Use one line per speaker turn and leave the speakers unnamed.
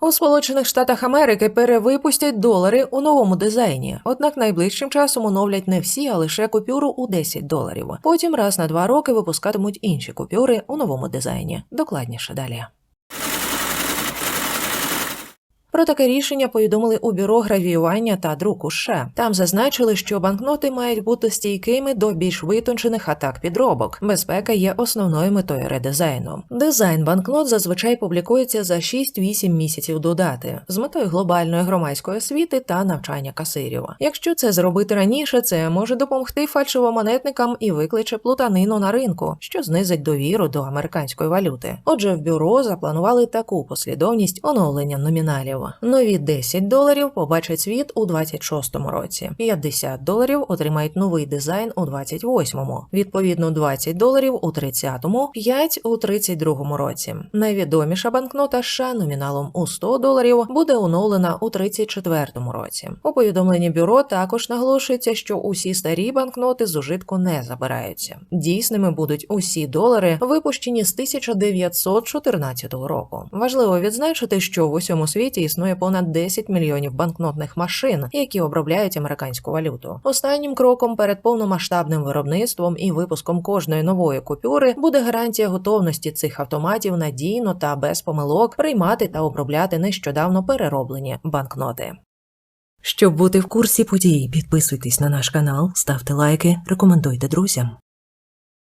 У Сполучених Штатах Америки перевипустять долари у новому дизайні, однак найближчим часом оновлять не всі, а лише купюру у 10 доларів. Потім раз на два роки випускатимуть інші купюри у новому дизайні. Докладніше далі. Про таке рішення повідомили у бюро гравіювання та друку США. Там зазначили, що банкноти мають бути стійкими до більш витончених атак підробок. Безпека є основною метою редизайну. Дизайн банкнот зазвичай публікується за 6-8 місяців до дати з метою глобальної громадської освіти та навчання касирів. Якщо це зробити раніше, це може допомогти фальшивомонетникам і викличе плутанину на ринку, що знизить довіру до американської валюти. Отже, в бюро запланували таку послідовність оновлення номіналів. Нові 10 доларів побачать світ у 26-му році, 50 доларів отримають новий дизайн у 28-му, відповідно 20 доларів у 30-му, 5 у 32-му році. Найвідоміша банкнота США номіналом у 100 доларів буде оновлена у 34-му році. У повідомленні бюро також наголошується, що усі старі банкноти з ужитку не забираються. Дійсними будуть усі долари, випущені з 1914 року. Важливо відзначити, що в усьому світі існує понад 10 мільйонів банкнотних машин, які обробляють американську валюту. Останнім кроком перед повномасштабним виробництвом і випуском кожної нової купюри буде гарантія готовності цих автоматів надійно та без помилок приймати та обробляти нещодавно перероблені банкноти. Щоб бути в курсі подій, підписуйтесь на наш канал, ставте лайки, рекомендуйте друзям.